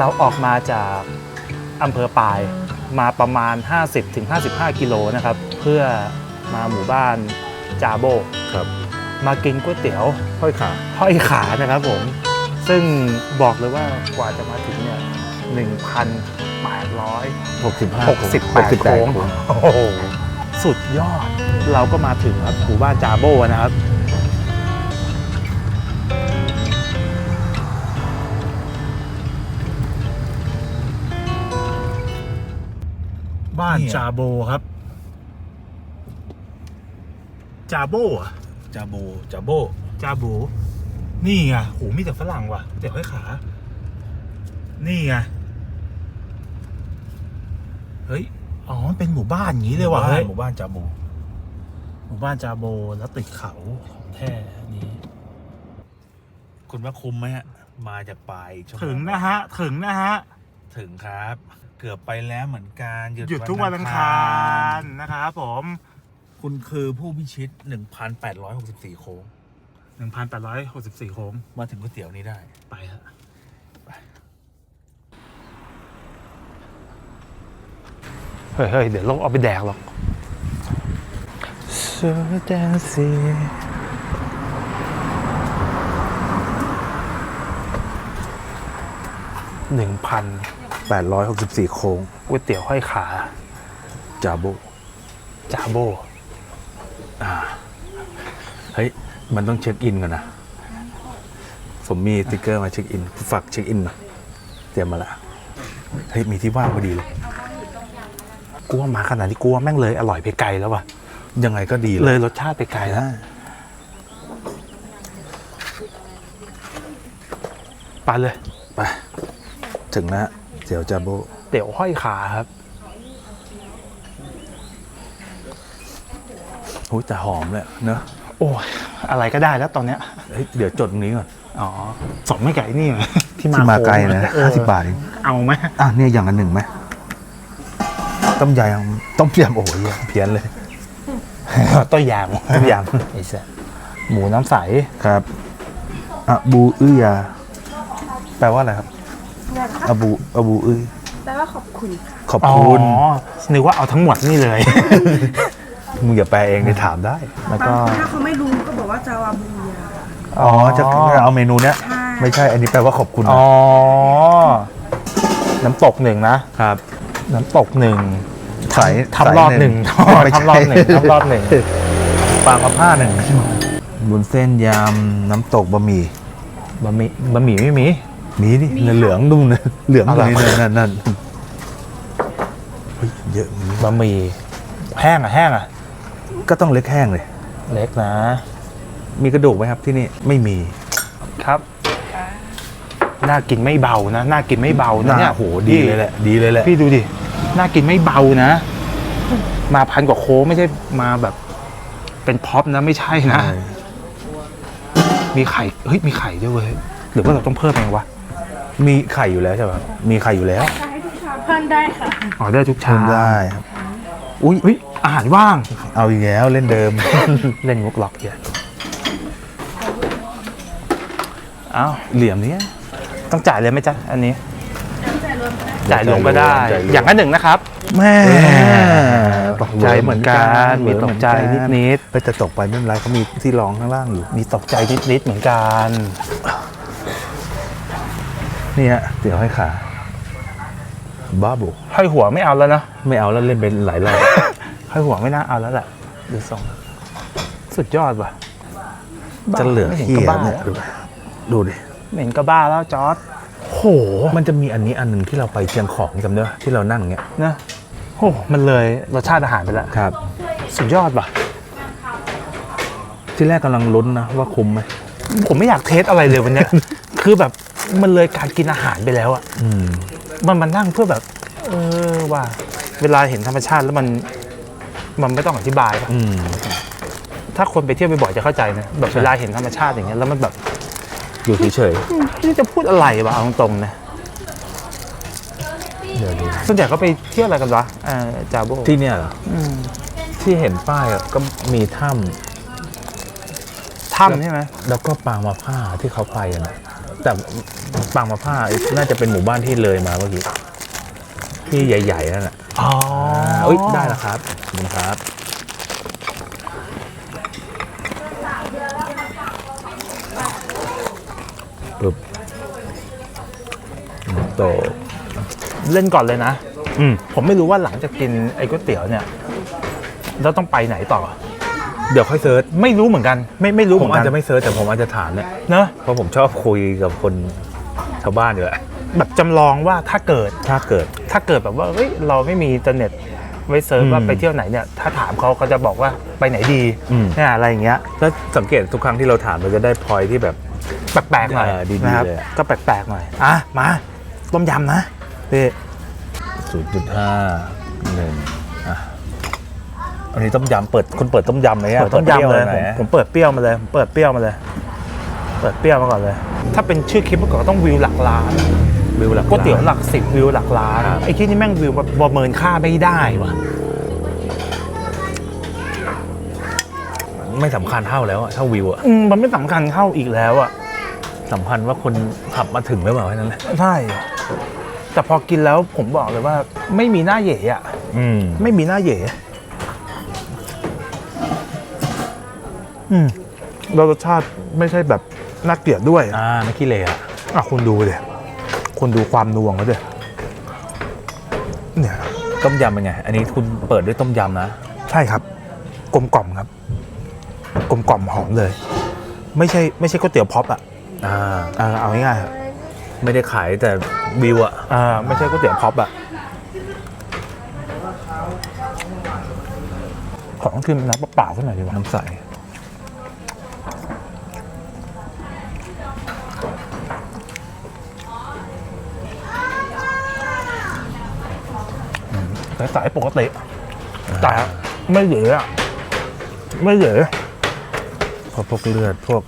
เราออกมาจากอำเภอปายมาประมาณ 50-55 กิโลนะครับ เพื่อมาหมู่บ้านจาโบ ครับมากินก๋วยเตี๋ยวห้อยขาห้อยขานะครับผม ซึ่งบอกเลยว่ากว่าจะมาถึงเนี่ย1,800 65 68โค้งโอ้โหสุดยอด เราก็มาถึงครับหมู่บ้านจาโบนะครับ บ้านจาโบครับจาโบอะจาโบจาโบจาโบ นี่ไงโหมีแต่ฝรั่งว่ะแต่ห้อยขา นี่ไงเฮ้ยอ๋อเป็นหมู่บ้านอย่างนี้เลยว่ะเฮ้ยหมู่บ้านจาโบ หมู่บ้านจาโบแล้วติดเขาของแท้นี่คุณว่าคุ้มไหมฮะ มาจากปลายอีกชั่วโมถึงนะฮะ ถึงนะฮะ ถึงครับ เกือบไปแล้วเหมือนกันหยุดหยุดทุกวันอังคารนะครับผมคุณคือผู้พิชิต 1,864 โค้ง 1,864 โค้ง มาถึงก๋วยเตี๋ยวนี้ได้ ไปฮะเฮ้ยเฮ้ยเดี๋ยวเราเอาไปแดกหรอก So dancing หนึ่งพัน 864 โค้งก๋วยเตี๋ยวห้อยขาจาโบจาโบเฮ้ย มันต้องเช็คอินก่อนนะ ผมมีสติ๊กเกอร์มาเช็คอิน ฝากเช็คอินหน่อยเตรียมมาละเฮ้ย มีที่ว่างพอดีเลยกูว่ามาขนาดนี้กูว่าแม่งเลยอร่อยไปไกลแล้วว่ะ ยังไงก็ดีเลยรสชาติไปไกลแล้วนะไปเลย ไป ถึงแล้วเตี๋ยวจาโบเตี๋ยวห้อยขาครับโอ้ยแต่หอมเลยเนอะโอ้ยอะไรก็ได้แล้วตอนเนี้ยเฮ้ยเดี๋ยวจดตรงนี้ก่อน อ๋อสองไม่ไก่นี่เหรอที่ที่มาไกลนะเออห้าสิบบาทเองเอาไหมอะเนี่ยอย่างละหนึ่งไหมต้มยำต้มยำโอ้ยเพี้ยนเลยต้อยยางต้มยไอ้เสียหมูน้ำใสำครับอะบูอื้อยาแปลว่าอะไรครับ อะบูอะบูอื้อแปลว่าขอบคุณค่ะขอบคุณอ๋อนึกว่าเอาทั้งหมดนี่เลย มึงอย่าแปลเองเลยถามได้ แล้วก็บางคนถ้าเขาไม่รู้ก็บอกว่าจาวาบูยาอ๋อจะเอาเมนูเนี้ย ใช่ไม่ใช่อันนี้แปลว่าขอบคุณนะอ๋อ น้ำตกหนึ่งนะ ครับ น้ำตกหนึ่ง สายทำรอบหนึ่งไม่ใช่ทำรอบหนึ่งทำรอบหนึ่ง ปลากระผ้าหนึ่งบุนเส้นยำน้ำตกบะหมี่บะหมี่บะหมี่ไม่มี มีดิเหลืองๆนุ่มนะเหลืองเอาเลเหรอยนั่นนั่นเฮ้ยเยอะมีบะหมี่แห้งอะแห้งอะ ก็ต้องเล็กแห้งเลย เล็กนะ มีกระดูกไหมครับที่นี่ไม่มีครับ น่ากินไม่เบานะ น่ากินไม่เบานะเนี่ยโหดีเลยแหละดีเลยแหละพี่ดูดิ น่ากินไม่เบานะ มาพันกว่าโค้งไม่ใช่มาแบบ เป็นพ็อปนะไม่ใช่นะ ใช่มีไข่ เฮ้ย มีไข่ด้วยเว้ย หรือว่าเราต้องเพิ่มเองวะ มีไข่อยู่แล้วใช่ไหมครับมีไข่อยู่แล้วเพิ่มได้ค่ะ อ๋อได้ทุกชาเพิ่มได้ครับอุ้ยเฮ้ยอาหารว่าง เอาอีกแล้วเล่นเดิม เล่นมุกล็อกเยอะเอ้าเหลี่ยมเนี้ยต้องจ่ายเลยไหมจ๊ะอันนี้ จ่ายรวมก็ได้ จ่ายรวม อย่างละหนึ่งนะครับ แม่ตกใจเหมือนกันมีตกใจนิดๆไปแต่ตกไปไม่เป็นไรเขามีที่รองข้างล่างอยู่ๆมีตกใจนิด ๆ เหมือนกัน นี่ฮะเดี๋ยวให้ขาบ้าบุห้อยหัวไม่เอาแล้วนะ ไม่เอาแล้วเล่นเป็นหลายรอบ ห้อยหัวไม่น่าเอาแล้วแหละดูทรงสุดยอดว่ะจะเหลือไม่เห็นขี้ก็บ้าเนี่ยดูดูดิไม่เห็นก็บ้าแล้วจอร์ดโห มันจะมีอันนี้อันหนึ่งที่เราไปเชียงของจำได้ปะที่เรานั่งเงี้ยนะโหมันเลยรสชาติอาหารไปแล้วครับ สุดยอดว่ะ ที่แรกกำลังลุ้นนะว่าคุ้มไหมผมไม่อยากเทสอะไรเลยวันเนี้ยคือแบบ มันเลยการกินอาหารไปแล้วอะอืม มันมันนั่งเพื่อแบบ เออว่า เวลาเห็นธรรมชาติแล้วมัน มันไม่ต้องอธิบายปะ อืม ถ้าคนไปเที่ยวบ่อยๆจะเข้าใจนะแบบเวลาเห็นธรรมชาติอย่างเงี้ยแล้วมันแบบอยู่เฉยนี่จะพูดอะไรวะเอาตรงๆนะๆเดี๋ยวดูส่วนใหญ่เขาไปเที่ยวอะไรกันวะเอ่อจาโบที่เนี่ยเหรออืมที่เห็นป้ายอะก็มีถ้ถ้ำใช่ไหมำแล้วก็ปางมาผ้าที่เขาไปกันอะ แต่ปางมะผ้าน่าจะเป็นหมู่บ้านที่เลยมาเมื่อกี้ที่ใหญ่ๆนั่นแหละอ๋อเอ้ยได้แล้วครับขอบคุณครับ ปึ๊บโตเล่นก่อนเลยนะ อืมผมไม่รู้ว่าหลังจากกินไอ้ก๋วยเตี๋ยวเนี่ย เราต้องไปไหนต่อ เดี๋ยวค่อยเซิร์ชไม่รู้เหมือนกัน ไม่ไม่รู้ผเหมืมอนอากัจนจะไม่เซิร์ชแต่ผมอาจจะถามเนี่ยเนอะเพราะผมชอบคุยกับคนชาวบ้านอยู่แล้วแบบจำลองว่าถ้าเกิดถ้าเกิด ถ้าเกิดแบบว่าเฮ้ยเราไม่มีอินเทอร์เน็ตไว้เซิร์ชอืมว่าไปเที่ยวไหนเนี่ยถ้าถามเขาเขาจะบอกว่าไปไหนดีอืมเนี่ยอะไรอย่างเงี้ยแล้วสังเกตทุกครั้งที่เราถามเราจะได้พอยที่แบบ แปลกๆหน่อยเออดีๆนะครับเลยอะ ก็แปลกๆหน่อยอะมาต้มยำนะพี่ 0.5หนึ่ง อะอันนี้ต้มยำเปิดคุณเปิดต้มยำไหมอะเปิดต้มยำเลยปิดปผรี้มวหน่อผมเปิดเปรี้ยวมาเลยผมเปิดเปรี้ยวมาเลย เปิดเปรี้ยวมาก่อนเลย ถ้าเป็นชื่อคลิปเมื่อก่อนก็ต้องวิวหลักล้านวิวหลักก๋วยเตี๋ยวหลักสิบวิวหลักล้านครับไอ้ที่นี่แม่งวิวประเมินค่าไม่ได้วะไม่สำคัญเท่าแล้วอะเท่าวิวอะอืมมันไม่สำคัญเท่าอีกแล้วอะสำคัญว่าคนขับมาถึงหรือเปล่าแค่นั้นแหละใช่แต่พอกินแล้วผมบอกเลยว่า ไม่มีหน้าเหย่อะอืม ไม่มีหน้าเหย่ อืมแล้วรสชาติไม่ใช่แบบน่าเกลียดด้วย อ่าไม่ขี้เลยอะอะคุณดูเลยคุณดูความนวงเขาดิเนี่ย ต้มยำเป็นไง อันนี้คุณเปิดด้วยต้มยำนะ ใช่ครับ กลมกล่อมครับ กลมกล่อมหอมเลย ไม่ใช่ไม่ใช่ก๋วยเตี๋ยวพ็อปอะอ่า เออเอาง่ายๆอะไม่ได้ขายแต่วิวอะอ่าไม่ใช่ก๋วยเตี๋ยวพ็อปอะขอต้องกินน้ำเปล่าๆขึ้นหน่อยดีกว่าน้ำใส ใสๆปกติ แต่ไม่เหลืออะไม่เหลือเพราะพวกเลือดพวก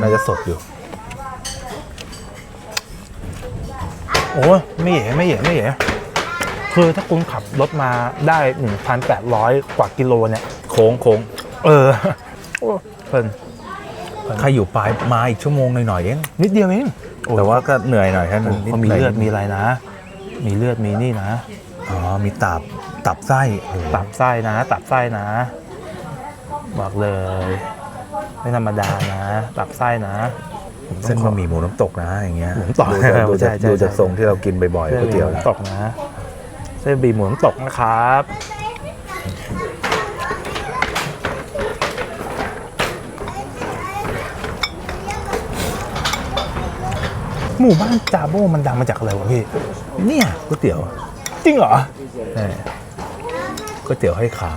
น่าจะสดอยู่ โอ้ยไม่เหยไม่เหยไม่เหยคือถ้าคุณขับรถมาได้ 1,800 กว่ากิโลเนี่ย โค้งโค้งเออโอ้เพลินใครอยู่ปลายมาอีกชั่วโมงหน่อยๆเองนิดเดียวเองแต่ว่าก็เหนื่อยหน่อยแค่โอ้นั้นเขามีเลือดมีอะไรนะ มีเลือดมีนี่นะ อ๋อ มีตับ ตับไส้โอ้โหตับไส้นะ ตับไส้นะ บอกเลย ไม่ธรรมดานะ ตับไส้นะ เส้นบะหมี่หมูน้ำตกนะอย่างเงี้ยหมูน้ำตกดูจากดูจากใช่ใช่ ดูจากใช่ทรงที่เรากินบ่อยๆก๋วยเตี๋ยวหมูนะตกนะเส้นบีหมูน้ำตกนะครับ หมู่บ้านจาโบมันดังมาจากอะไรวะพี่ เนี่ยก๋วยเตี๋ยว จริงเหรอใช่ก๋วยเตี๋ยวให้ขา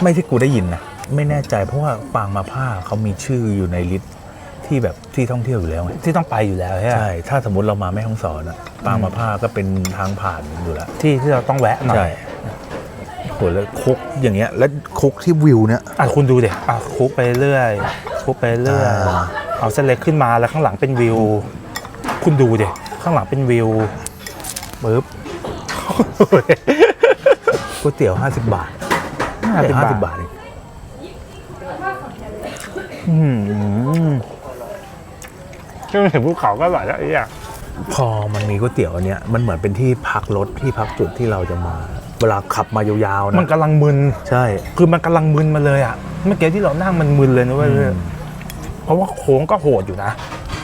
ไม่ที่กูได้ยินนะไม่แน่ใจเพราะว่าปางมาผ้าเขามีชื่ออยู่ในลิสต์ที่แบบที่ท่องเที่ยวอยู่แล้วไงที่ต้องไปอยู่แล้วใช่ไหมใช่ ถ้าสมมติเรามาแม่ฮ่องสอนอะปางมาผ้าก็เป็นทางผ่านอยู่แล้วที่ที่เราต้องแวะหน่อใช่ยโหแล้วคุกอย่างเงี้ย แล้วคุกที่วิวเนี่ย อะคุณดูเดี๋ยอะคลุกไปเรื่อยคลุกไปเรื่อยอ่า เอาเส้นเล็กขึ้นมาแล้วข้างหลังเป็นวิว คุณดูเดี๋ยข้างหลังเป็นวิวปึ๊บ ก๋วยเตี๋ยว50บาทห้าสิบห้าสิบาบบาททเองอืมช่วงเห็นภูเขาก็อร่อยแล้วไอ้เนี่ยพอมันมีก๋วยเตี๋ยวอันเนี้ยมันเหมือนเป็นที่พักรถที่พักจุดที่เราจะมา เวลาขับมายาวๆมันนะกำลังมึน ใช่ คือมันกำลังมึนมาเลยอะเมื่อกี้ที่เรานั่งมันมึนเลยนะเว้ยอืมเพราะว่าโค้งก็โหดอยู่นะ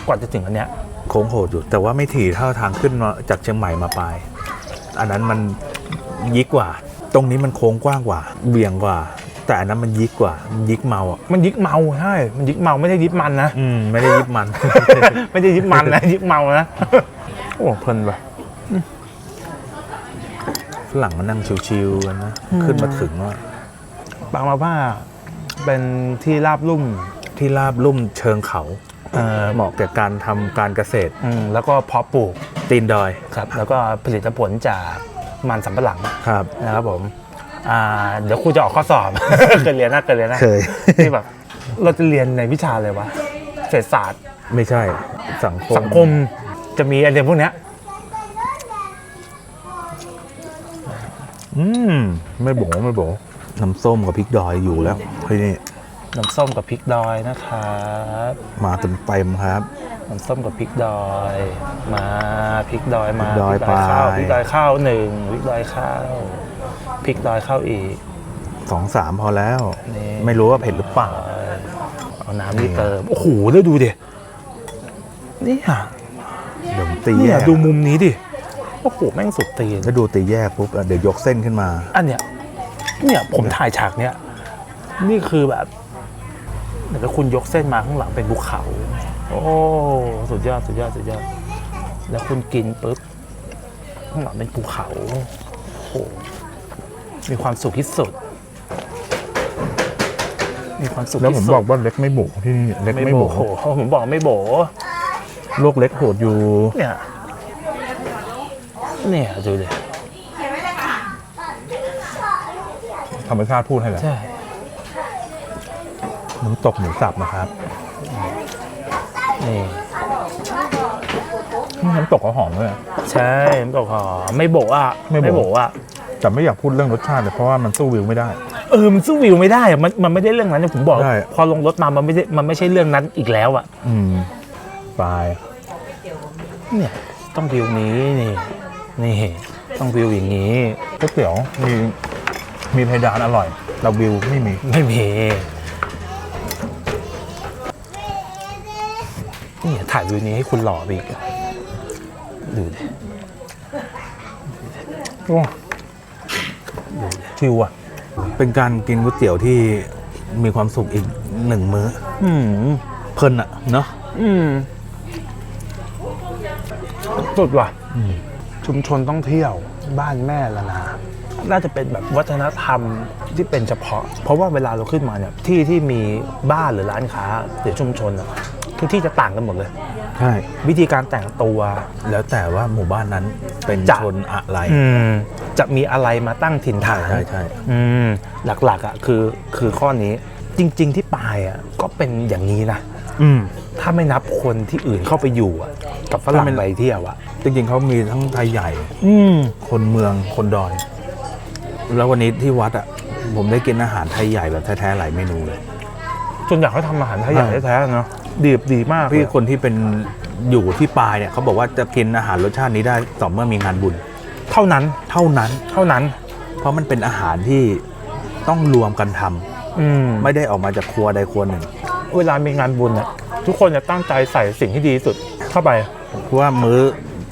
กว่าจะถึงอันเนี้ยโค้งโหดอยู่แต่ว่าไม่ถี่เท่าทางขึ้นมาจากเชียงใหม่มาปลาย อันนั้นมันยิกกว่า ตรงนี้มันโค้งกว้างกว่าเบี่ยงกว่า แต่อันนั้นมันยิกกว่ามันยิกเมาอะมันยิกเมาใช่มันยิกเมาไม่ได้ยิกมันนะ อืมไม่ได้ยิกมัน ไม่ได้ยิกมันนะยิกเมานะ โอ้เพลินว่ะฝรั่งมานั่งชิวๆกันนะขึ้นมาถึงว่าบางมาว่าเป็นที่ราบลุ่มที่ราบลุ่มเชิงเขา เอ่อเหมาะแก่การทำการเกษตรอืมแล้วก็เพาะปลูกตีนดอยครับ แล้วก็ผลิตผลจากมันสำปะหลังครับนะครับผมอ่าเดี๋ยวครูจะออกข้อสอบเคยเรียนนะเคยเรียนนะเคยที่แบบเราจะเรียนในวิชาอะไรวะเศรษฐศาสตร์ ไม่ใช่สังคมสังคมจะมีอันเรียนพวกเนี้ยอืมไม่โบ๋ไม่โบ๋น้ำส้มกับพริกดอยอยู่แล้วที่นี่ น้ำส้มกับพริกดอยนะครับมาเต็มเต็มๆครับ น้ำส้มกับพริกดอย มาพริกดอยมาพริกดอยพริกข้าวไป พริกดอยข้าวหนึ่งพริกดอยข้าวพริกดอยข้าวอีก สองสามพอแล้ว นี่ ไม่รู้ว่าเผ็ดหรือเปล่า เอาน้ำนี่เติมโอ้โหแล้วดูดิเนี่ยเดี๋ยวผมตีเนี่แยยกดูมุมนี้ดิโอ้โหแม่งสุดตีน ถ้าดูตีแยกปุ๊บอะเดี๋ยวยกเส้นขึ้นมา อันเนี้ยเนี่ยผมถ่ายฉากเนี้ยนี่คือแบบ เหมือนกับคุณยกเส้นมาข้างหลังเป็นภูเขา โอ้สุดยอดสุดยอดสุดยอด แล้วคุณกินปุ๊บข้างหลังเป็นภูเขาโอ้โหมีความสุขที่สุด มีความสุขแล้วที่ผมสุดบอกว่าเล็กไม่โบกที่นี่เล็กไม่ไม่โบโบกผมบอกไม่โบโลกเล็กโหดอยู่ เนี่ย เนี่ยดูดิธรรมชาติพูดให้แหละใช่ น้ำตกหมูสับนะครับนี่น้ำตกก็หอมเลยใช่ผมบอกหอมไม่โบอะไม่โบไม่โบอะแต่ไม่อยากพูดเรื่องรสชาติเลยเพราะว่ามันสู้วิวไม่ได้ เออมันสู้วิวไม่ได้อะมันมันไม่ได้เรื่องนั้นเนี่ยผมบอกใช่พอลงรถมามันไม่ได้มันไม่ใช่เรื่องนั้นอีกแล้วอะ อืมปลายเนี่ยต้องวิวนี้นี่นี่ต้องวิวอย่างนี้ก๋วยเตี๋ยวมีมีเพดานอร่อยแต่วิวไม่มีไม่มี นี่ถ่ายวิวนี้ให้คุณหล่อไปอีกอะดูดิโอ้ชิวอะ เป็นการกินก๋วยเตี๋ยวที่มีความสุขอีกหนึ่งมื้ออืมเพลินอะเนาะอืมสุดว่ะชุมชนต้องเที่ยวบ้านแม่ละนาน่าจะเป็นแบบวัฒนธรรมที่เป็นเฉพาะ เพราะว่าเวลาเราขึ้นมาเนี่ยที่ที่มีบ้านหรือร้านค้าหรือชุมชนอะ ทุกที่จะต่างกันหมดเลย ใช่วิธีการแต่งตัวแล้วแต่ว่าหมู่บ้านนั้นเป็นจะ ชนอะไรอืมจะมีอะไรมาตั้งถิ่นฐานใช่ใช่อืมหลักๆอะคือคือข้อนี้จริง ๆ ที่ปลายอะก็เป็นอย่างนี้นะ อืม ถ้าไม่นับคนที่อื่นเข้าไปอยู่อะกับฝรั่งถ้าไม่ ไปเที่ยวอะจริงๆเขามีทั้งไทยใหญ่ อืม คนเมืองคนดอย แล้ววันนี้ที่วัดอะ ผมได้กินอาหารไทยใหญ่แบบแท้ๆหลายเมนูเลย จนอยากให้ทำอาหารไทยใหญ่ใช่แท้ๆเนาะ ดีบดีมากพี่เลยคนที่เป็นอยู่ที่ปลายเนี่ยเขาบอกว่าจะกินอาหารรสชาตินี้ได้ต่อเมื่อมีงานบุญ เท่านั้นเท่านั้น เท่านั้น เพราะมันเป็นอาหารที่ต้องรวมกันทำอืมไม่ได้ออกมาจากครัวใดครัวหนึ่งเวลามีงานบุญอะทุกคนจะตั้งใจใส่สิ่งที่ดีที่สุดเข้าไป เพราะว่ามื้อ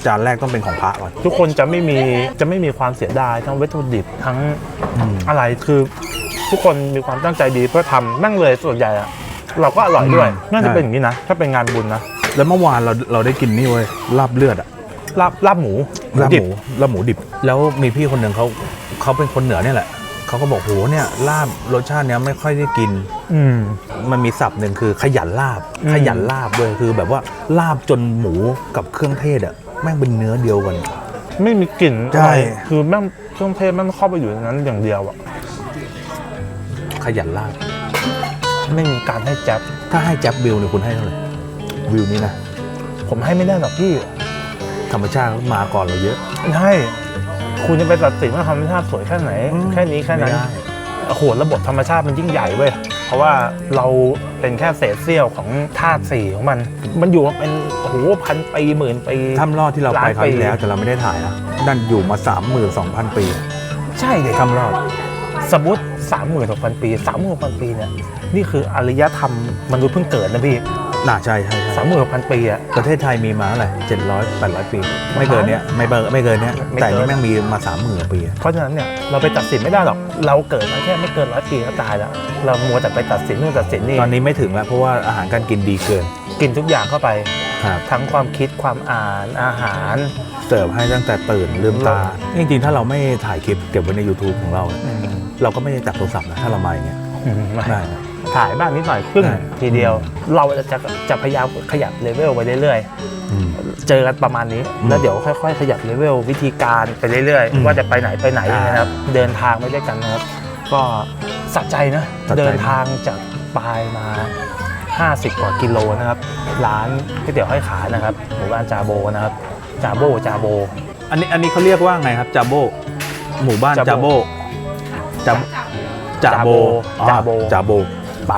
จานแรกต้องเป็นของพระก่อน ทุกคนจะไม่มีจะไม่มีความเสียดายทั้งวัตถุดิบทั้งอืม อะไรคือ ทุกคนมีความตั้งใจดีเพื่อทำแม่งเลยส่วนใหญ่อะ เราก็อร่อยด้วยอืมน่าจะใช่เป็นอย่างนี้นะ ถ้าเป็นงานบุญนะ แล้วเมื่อวานเราเราได้กินนี่เว้ยลาบเลือดอะลาบลาบหมูลาบดิหมูลาบหมูดิบ แล้วมีพี่คนหนึ่งเขาเขาเป็นคนเหนือเนี่ยแหละเขาก็บอกโหเนี่ยลาบรสชาติเนี้ยไม่ค่อยได้กิน อืมมันมีศัพท์หนึ่งคือขยันลาบอืมขยันลาบด้วยคือแบบว่าลาบจนหมูกับเครื่องเทศอะแม่งเป็นเนื้อเดียวกัน ไม่มีกลิ่นใช่อะไรคือแม่งเครื่องเทศแม่งเข้าไปอยู่ในนั้นอย่างเดียวอะขยันลาบ ไม่มีการให้แจ๊บถ้าให้แจ็บวิวเนี่ยคุณให้เท่าไหร่วิวนี้นะผมให้ไม่ได้หรอกพี่ธรรมชาติมาก่อนเราเยอะ ใช่คุณจะไปตัดสินว่าธรรมชาติสวยแค่ไหนอืมแค่นี้แค่นั้นไม่ได้ โอ้โหระบบธรรมชาติมันยิ่งใหญ่เว้ยเพราะว่าเราเป็นแค่เศษเสี้ยวของธาตุสี่ของมัน มันอยู่มาเป็นโอ้โหพันปีหมื่นปี ถ้ำรอดที่เราไปล้านคราวปีที่แล้ว แต่เราไม่ได้ถ่ายนะนั่นอยู่มา32,000 ปีใช่เลยถ้ำรอด สมมติ สามหมื่นหกพันปีสามหมื่นหกพันปีเนี่ยนี่คืออารยธรรมมนุษย์เพิ่งเกิดนะพี่น่าใช่ใช่ใช่สามหมื่นหกพันปีอะประเทศไทยมีมาเท่าไหร่เจ็ดร้อยแปดร้อยปี ไม่เกินเนี้ยไม่เบิไม่เกินเนี้ยไม่เกินแต่อันนี่แม่งมีมาสามหมื่นปีอะเพราะฉะนั้นเนี่ยเราไปตัดสินไม่ได้หรอกเราเกิดมาแค่ไม่เกินร้อยปีก็ตายแล้ว เรามัวแต่ไปตัดสินนู่นตัดสินนี่ตอนนี้ไม่ถึงแล้วเพราะว่าอาหารการกินดีเกินกินทุกอย่างเข้าไปครับทั้งความคิดความอ่านอาหาร เสิร์ฟให้ตั้งแต่ตื่นลืมตาจริงๆถ้าเราไม่ถ่ายคลิปเก็บไว้ใน YouTube ของเรา อืม เราก็ไม่ได้จับโทรศัพท์นะถ้าเรามาอย่างเงี้ยได้นะ ถ่ายบ้างนิดหน่อยครึ่งได้ ทีเดียว เราจะจะจะพยายามขยับเลเวลไปเรื่อยอืม ๆ เจอกันประมาณนี้อืมแล้วเดี๋ยวค่อยๆ ขยับเลเวลวิธีการไปเรื่อย อืมๆ ว่าจะไปไหนไปไหนอ่านนะครับ เดินทางไปด้วยกันนะครับ ก็สะใจนะ สะใจ เดินทางจากปลายมา 50 กว่ากิโลนะครับ ร้านก๋วยเตี๋ยวห้อยขานะครับหมู่บ้านจาโบนะครับจาโบจาโบ อันนี้อันนี้เขาเรียกว่าไงครับจาโบหมู่บ้านจาจาโบ โบ จาจาโบอ๋อจาโบจาโบ ไป